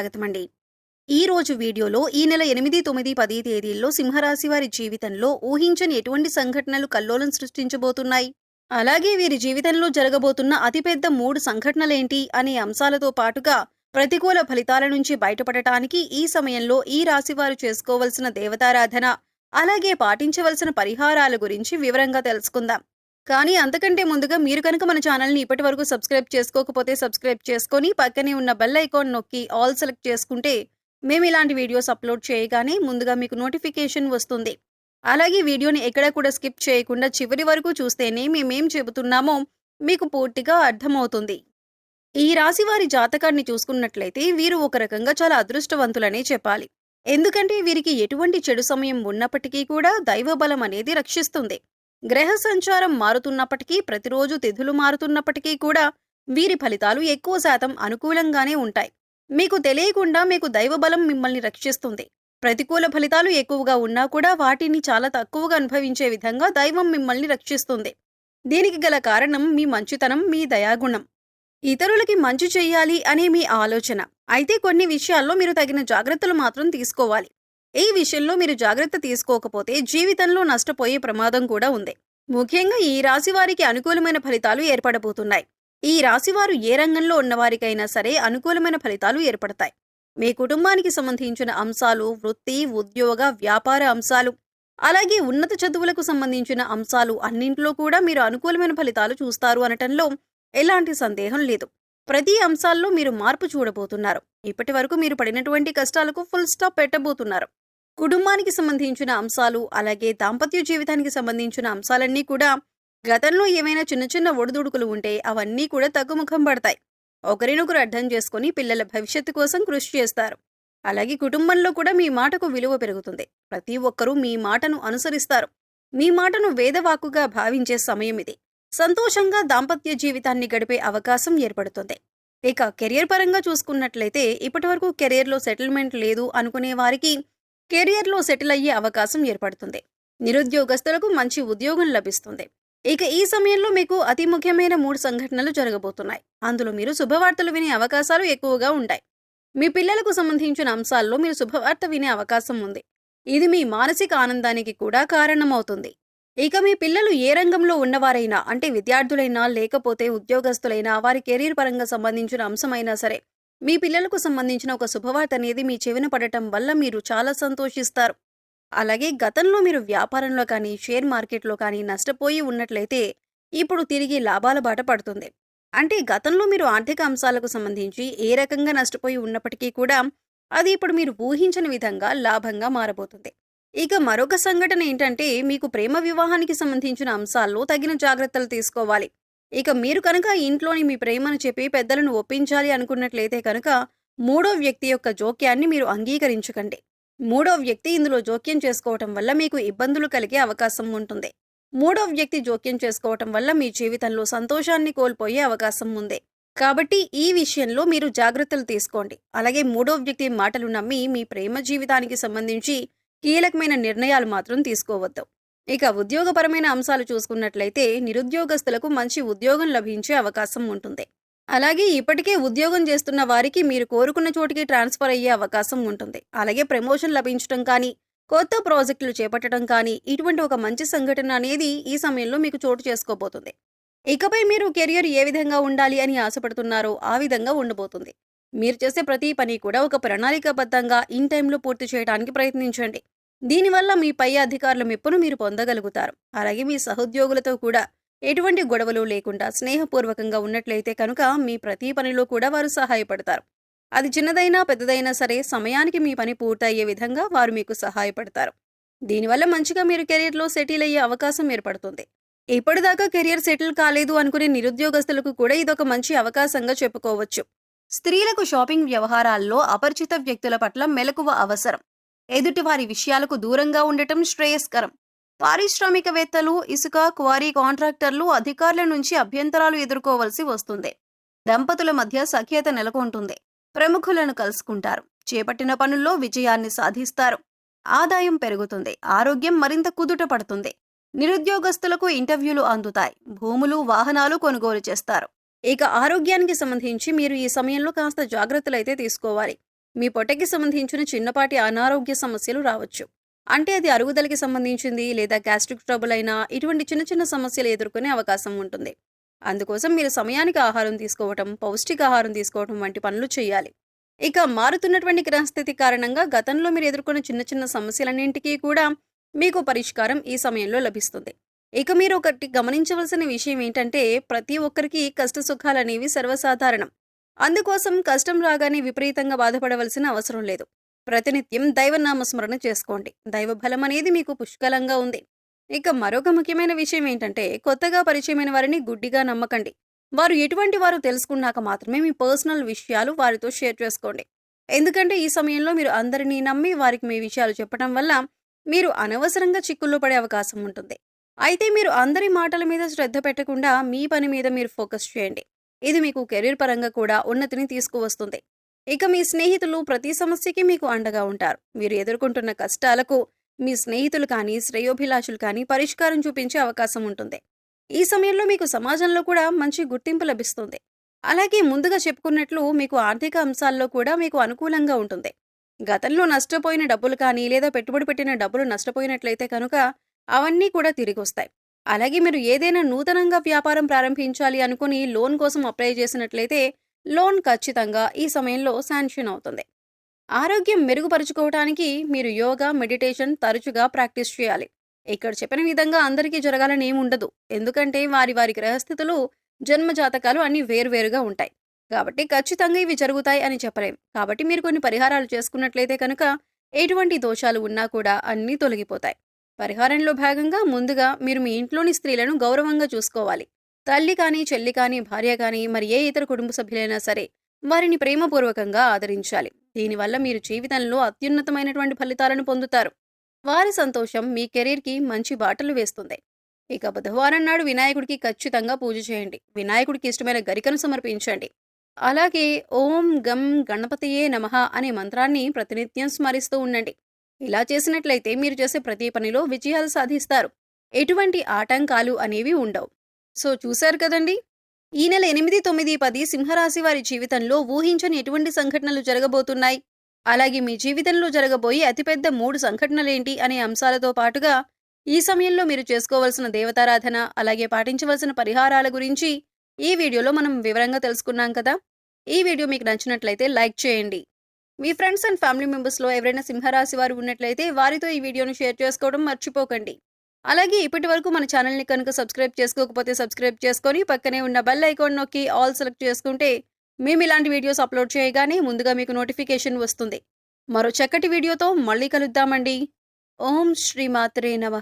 స్వాగతమండి ఈ రోజు వీడియోలో ఈ నెల ఎనిమిది తొమ్మిది పది తేదీల్లో సింహరాశి వారి జీవితంలో ఊహించని ఎటువంటి సంఘటనలు కల్లోలం సృష్టించబోతున్నాయి. అలాగే వీరి జీవితంలో జరగబోతున్న అతిపెద్ద మూడు సంఘటనలేంటి అనే అంశాలతో పాటుగా ప్రతికూల ఫలితాల నుంచి బయటపడటానికి ఈ సమయంలో ఈ రాశివారు చేసుకోవలసిన దేవతారాధన అలాగే పాటించవలసిన పరిహారాల గురించి వివరంగా తెలుసుకుందాం. కానీ అంతకంటే ముందుగా మీరు కనుక మన ఛానల్ని ఇప్పటి వరకు సబ్స్క్రైబ్ చేసుకోకపోతే సబ్స్క్రైబ్ చేసుకొని పక్కనే ఉన్న బెల్ ఐకాన్ నొక్కి ఆల్ సెలెక్ట్ చేసుకుంటే మేము ఇలాంటి వీడియోస్ అప్లోడ్ చేయగానే ముందుగా మీకు నోటిఫికేషన్ వస్తుంది. అలాగే వీడియోని ఎక్కడ కూడా స్కిప్ చేయకుండా చివరి వరకు చూస్తేనే మేమేం చెబుతున్నామో మీకు పూర్తిగా అర్థమవుతుంది. ఈ రాశి వారి జాతకాన్ని చూసుకున్నట్లయితే వీరు ఒక రకంగా చాలా అదృష్టవంతులనే చెప్పాలి. ఎందుకంటే వీరికి ఎటువంటి చెడు సమయం ఉన్నప్పటికీ కూడా దైవబలం అనేది రక్షిస్తుంది. గ్రహ సంచారం మారుతున్నప్పటికీ ప్రతిరోజు తిథులు మారుతున్నప్పటికీ కూడా వీరి ఫలితాలు ఎక్కువ శాతం అనుకూలంగానే ఉంటాయి. మీకు తెలియకుండా మీకు దైవబలం మిమ్మల్ని రక్షిస్తుంది. ప్రతికూల ఫలితాలు ఎక్కువగా ఉన్నా కూడా వాటిని చాలా తక్కువగా అనుభవించే విధంగా దైవం మిమ్మల్ని రక్షిస్తుంది. దీనికి గల కారణం మీ మంచితనం మీ దయాగుణం. ఇతరులకి మంచి చెయ్యాలి అనే మీ ఆలోచన. అయితే కొన్ని విషయాల్లో మీరు తగిన జాగ్రత్తలు మాత్రం తీసుకోవాలి. ఈ విషయంలో మీరు జాగ్రత్త తీసుకోకపోతే జీవితంలో నష్టపోయే ప్రమాదం కూడా ఉంది. ముఖ్యంగా ఈ రాశి వారికి అనుకూలమైన ఫలితాలు ఏర్పడబోతున్నాయి. ఈ రాశివారు ఏ రంగంలో ఉన్నవారికైనా సరే అనుకూలమైన ఫలితాలు ఏర్పడతాయి. మీ కుటుంబానికి సంబంధించిన అంశాలు వృత్తి ఉద్యోగ వ్యాపార అంశాలు అలాగే ఉన్నత చదువులకు సంబంధించిన అంశాలు అన్నింటిలో కూడా మీరు అనుకూలమైన ఫలితాలు చూస్తారు అనటంలో ఎలాంటి సందేహం లేదు. ప్రతి అంశాల్లో మీరు మార్పు చూడబోతున్నారు. ఇప్పటి వరకు మీరు పడినటువంటి కష్టాలకు ఫుల్ స్టాప్ పెట్టబోతున్నారు. కుటుంబానికి సంబంధించిన అంశాలు అలాగే దాంపత్య జీవితానికి సంబంధించిన అంశాలన్నీ కూడా గతంలో ఏమైనా చిన్న చిన్న ఒడిదుడుకులు ఉంటే అవన్నీ కూడా తగ్గుముఖం పడతాయి. ఒకరినొకరు అర్థం చేసుకుని పిల్లల భవిష్యత్తు కోసం కృషి చేస్తారు. అలాగే కుటుంబంలో కూడా మీ మాటకు విలువ పెరుగుతుంది. ప్రతి ఒక్కరూ మీ మాటను అనుసరిస్తారు. మీ మాటను వేదవాక్కుగా భావించే సమయం ఇది. సంతోషంగా దాంపత్య జీవితాన్ని గడిపే అవకాశం ఏర్పడుతుంది. ఇక కెరియర్ పరంగా చూసుకున్నట్లయితే ఇప్పటివరకు కెరియర్లో సెటిల్మెంట్ లేదు అనుకునే వారికి కెరియర్లో సెటిల్ అయ్యే అవకాశం ఏర్పడుతుంది. నిరుద్యోగస్తులకు మంచి ఉద్యోగం లభిస్తుంది. ఇక ఈ సమయంలో మీకు అతి ముఖ్యమైన మూడు సంఘటనలు జరగబోతున్నాయి. అందులో మీరు శుభవార్తలు వినే అవకాశాలు ఎక్కువగా ఉంటాయి. మీ పిల్లలకు సంబంధించిన అంశాల్లో మీరు శుభవార్త వినే అవకాశం ఉంది. ఇది మీ మానసిక ఆనందానికి కూడా కారణమవుతుంది. ఇక మీ పిల్లలు ఏ రంగంలో ఉన్నవారైనా అంటే విద్యార్థులైనా లేకపోతే ఉద్యోగస్తులైనా వారి కెరీర్ పరంగా సంబంధించిన అంశమైనా సరే మీ పిల్లలకు సంబంధించిన ఒక శుభవార్త అనేది మీ చెవిన పడటం వల్ల మీరు చాలా సంతోషిస్తారు. అలాగే గతంలో మీరు వ్యాపారంలో కానీ షేర్ మార్కెట్లో కానీ నష్టపోయి ఉన్నట్లయితే ఇప్పుడు తిరిగి లాభాల బాట పడుతుంది. అంటే గతంలో మీరు ఆర్థిక అంశాలకు సంబంధించి ఏ రకంగా నష్టపోయి ఉన్నప్పటికీ కూడా అది ఇప్పుడు మీరు ఊహించని విధంగా లాభంగా మారబోతుంది. ఇక మరొక సంఘటన ఏంటంటే మీకు ప్రేమ వివాహానికి సంబంధించిన అంశాల్లో తగిన జాగ్రత్తలు తీసుకోవాలి. ఇక మీరు కనుక ఇంట్లోని మీ ప్రేమను చెప్పి పెద్దలను ఒప్పించాలి అనుకున్నట్లయితే కనుక మూడో వ్యక్తి యొక్క జోక్యాన్ని మీరు అంగీకరించకండి. మూడో వ్యక్తి ఇందులో జోక్యం చేసుకోవటం వల్ల మీకు ఇబ్బందులు కలిగే అవకాశం ఉంటుంది. మూడో వ్యక్తి జోక్యం చేసుకోవటం వల్ల మీ జీవితంలో సంతోషాన్ని కోల్పోయే అవకాశం ఉంది. కాబట్టి ఈ విషయంలో మీరు జాగ్రత్తలు తీసుకోండి. అలాగే మూడో వ్యక్తి మాటలు నమ్మి మీ ప్రేమ జీవితానికి సంబంధించి కీలకమైన నిర్ణయాలు మాత్రం తీసుకోవద్దు. ఇక ఉద్యోగపరమైన అంశాలు చూసుకున్నట్లయితే నిరుద్యోగస్తులకు మంచి ఉద్యోగం లభించే అవకాశం ఉంటుంది. అలాగే ఇప్పటికే ఉద్యోగం చేస్తున్న వారికి మీరు కోరుకున్న చోటికి ట్రాన్స్ఫర్ అయ్యే అవకాశం ఉంటుంది. అలాగే ప్రమోషన్ లభించడం కానీ కొత్త ప్రాజెక్టులు చేపట్టడం కానీ ఇటువంటి ఒక మంచి సంఘటన అనేది ఈ సమయంలో మీకు చోటు చేసుకోబోతుంది. ఇకపై మీరు కెరియర్ ఏ విధంగా ఉండాలి అని ఆశపడుతున్నారో ఆ విధంగా ఉండబోతుంది. మీరు చేసే ప్రతి పని కూడా ఒక ప్రణాళికాబద్ధంగా ఇన్ టైంలో పూర్తి చేయడానికి ప్రయత్నించండి. దీనివల్ల మీ పై అధికారుల మెప్పును మీరు పొందగలుగుతారు. అలాగే మీ సహోద్యోగులతో కూడా ఎటువంటి గొడవలు లేకుండా స్నేహపూర్వకంగా ఉన్నట్లయితే కనుక మీ ప్రతి పనిలో కూడా వారు సహాయపడతారు. అది చిన్నదైనా పెద్దదైనా సరే సమయానికి మీ పని పూర్తయ్యే విధంగా వారు మీకు సహాయపడతారు. దీనివల్ల మంచిగా మీరు కెరీర్లో సెటిల్ అయ్యే అవకాశం ఏర్పడుతుంది. ఇప్పటిదాకా కెరియర్ సెటిల్ కాలేదు అనుకునే నిరుద్యోగస్తులకు కూడా ఇదొక మంచి అవకాశంగా చెప్పుకోవచ్చు. స్త్రీలకు షాపింగ్ వ్యవహారాల్లో అపరిచిత వ్యక్తుల పట్ల మెలకువ అవసరం. ఎదుటివారి విషయాలకు దూరంగా ఉండటం శ్రేయస్కరం. పారిశ్రామికవేత్తలు ఇసుక క్వారీ కాంట్రాక్టర్లు అధికారుల నుంచి అభ్యంతరాలు ఎదుర్కోవలసి వస్తుంది. దంపతుల మధ్య సఖ్యత నెలకొంటుంది. ప్రముఖులను కలుసుకుంటారు. చేపట్టిన పనుల్లో విజయాన్ని సాధిస్తారు. ఆదాయం పెరుగుతుంది. ఆరోగ్యం మరింత కుదుట పడుతుంది. నిరుద్యోగస్తులకు ఇంటర్వ్యూలు అందుతాయి. భూములు వాహనాలు కొనుగోలు చేస్తారు. ఇక ఆరోగ్యానికి సంబంధించి మీరు ఈ సమయంలో కాస్త జాగ్రత్తలైతే తీసుకోవాలి. మీ పొట్టకి సంబంధించిన చిన్నపాటి అనారోగ్య సమస్యలు రావచ్చు. అంటే అది అరుగుదలకి సంబంధించింది లేదా గ్యాస్ట్రిక్ ట్రబుల్ అయినా ఇటువంటి చిన్న చిన్న సమస్యలు ఎదుర్కొనే అవకాశం ఉంటుంది. అందుకోసం మీరు సమయానికి ఆహారం తీసుకోవటం పౌష్టికాహారం తీసుకోవటం వంటి పనులు చేయాలి. ఇక మారుతున్నటువంటి గ్రహస్థితి కారణంగా గతంలో మీరు ఎదుర్కొన్న చిన్న చిన్న సమస్యలన్నింటికీ కూడా మీకు పరిష్కారం ఈ సమయంలో లభిస్తుంది. ఇక మీరు ఒకటి గమనించవలసిన విషయం ఏంటంటే ప్రతి ఒక్కరికి కష్ట సుఖాలు అనేవి సర్వసాధారణం. అందుకోసం కష్టం రాగానే విపరీతంగా బాధపడవలసిన అవసరం లేదు. ప్రతినిత్యం దైవనామస్మరణ చేసుకోండి. దైవ బలం అనేది మీకు పుష్కలంగా ఉంది. ఇక మరొక ముఖ్యమైన విషయం ఏంటంటే కొత్తగా పరిచయమైన వారిని గుడ్డిగా నమ్మకండి. వారు ఎటువంటి వారు తెలుసుకున్నాక మాత్రమే మీ పర్సనల్ విషయాలు వారితో షేర్ చేసుకోండి. ఎందుకంటే ఈ సమయంలో మీరు అందరినీ నమ్మి వారికి మీ విషయాలు చెప్పడం వల్ల మీరు అనవసరంగా చిక్కుల్లో పడే అవకాశం ఉంటుంది. అయితే మీరు అందరి మాటల మీద శ్రద్ధ పెట్టకుండా మీ పని మీద మీరు ఫోకస్ చేయండి. ఇది మీకు కెరీర్ పరంగా కూడా ఉన్నతిని తీసుకువస్తుంది. ఇక మీ స్నేహితులు ప్రతి సమస్యకి మీకు అండగా ఉంటారు. మీరు ఎదుర్కొంటున్న కష్టాలకు మీ స్నేహితులు కానీ శ్రేయోభిలాషులు కానీ పరిష్కారం చూపించే అవకాశం ఉంటుంది. ఈ సమయంలో మీకు సమాజంలో కూడా మంచి గుర్తింపు లభిస్తుంది. అలాగే ముందుగా చెప్పుకున్నట్లు మీకు ఆర్థిక అంశాల్లో కూడా మీకు అనుకూలంగా ఉంటుంది. గతంలో నష్టపోయిన డబ్బులు కానీ లేదా పెట్టుబడి పెట్టిన డబ్బులు నష్టపోయినట్లయితే కనుక అవన్నీ కూడా తిరిగి వస్తాయి. అలాగే మీరు ఏదైనా నూతనంగా వ్యాపారం ప్రారంభించాలి అనుకుని లోన్ కోసం అప్లై చేసినట్లయితే లోన్ ఖచ్చితంగా ఈ సమయంలో శాంక్షన్ అవుతుంది. ఆరోగ్యం మెరుగుపరుచుకోవడానికి మీరు యోగా మెడిటేషన్ తరచుగా ప్రాక్టీస్ చేయాలి. ఇక్కడ చెప్పిన విధంగా అందరికీ జరగాలని ఉండదు. ఎందుకంటే వారి వారి గ్రహస్థితులు జన్మ జాతకాలు అన్ని వేరువేరుగా ఉంటాయి. కాబట్టి ఖచ్చితంగా ఇవి జరుగుతాయి అని చెప్పలేం. కాబట్టి మీరు కొన్ని పరిహారాలు చేసుకున్నట్లయితే కనుక ఎటువంటి దోషాలు ఉన్నా కూడా అన్నీ తొలగిపోతాయి. పరిహారంలో భాగంగా ముందుగా మీరు మీ ఇంట్లోని స్త్రీలను గౌరవంగా చూసుకోవాలి. తల్లి కానీ చెల్లి కానీ భార్య కానీ మరి ఏ ఇతర కుటుంబ సభ్యులైనా సరే వారిని ప్రేమపూర్వకంగా ఆదరించాలి. దీనివల్ల మీరు జీవితంలో అత్యున్నతమైనటువంటి ఫలితాలను పొందుతారు. వారి సంతోషం మీ కెరీర్కి మంచి బాటలు వేస్తుంది. ఇక బుధవారం నాడు వినాయకుడికి ఖచ్చితంగా పూజ చేయండి. వినాయకుడికి ఇష్టమైన గరికను సమర్పించండి. అలాగే ఓం గం గణపతియే నమః అనే మంత్రాన్ని ప్రతినిత్యం స్మరిస్తూ ఉండండి. ఇలా చేసినట్లయితే మీరు చేసే ప్రతి పనిలో విజయాలు సాధిస్తారు. ఎటువంటి ఆటంకాలు అనేవి ఉండవు. సో చూశారు కదండి? ఈ నెల ఎనిమిది తొమ్మిది పది సింహరాశి వారి జీవితంలో ఊహించని ఎటువంటి సంఘటనలు జరగబోతున్నాయి? అలాగే మీ జీవితంలో జరగబోయే అతిపెద్ద మూడు సంఘటనలేంటి అనే అంశాలతో పాటుగా ఈ సమయంలో మీరు చేసుకోవాల్సిన దేవతారాధన అలాగే పాటించవలసిన పరిహారాల గురించి ఈ వీడియోలో మనం వివరంగా తెలుసుకున్నాం కదా? ఈ వీడియో మీకు నచ్చినట్లయితే లైక్ చేయండి. మీ ఫ్రెండ్స్ అండ్ ఫ్యామిలీ మెంబర్స్లో ఎవరైనా సింహరాశి వారు ఉన్నట్లయితే వారితో ఈ వీడియోను షేర్ చేసుకోవడం మర్చిపోకండి. అలాగే ఇప్పటి వరకు మన ఛానల్ని కనుక సబ్స్క్రైబ్ చేసుకోకపోతే సబ్స్క్రైబ్ చేసుకొని పక్కనే ఉన్న బెల్ ఐకాన్ నొక్కి ఆల్ సెలెక్ట్ చేసుకుంటే మేము ఇలాంటి వీడియోస్ అప్లోడ్ చేయగానే ముందుగా మీకు నోటిఫికేషన్ వస్తుంది. మరో చక్కటి వీడియోతో మళ్ళీ కలుద్దామండి. ఓం శ్రీమాత్రే నమ.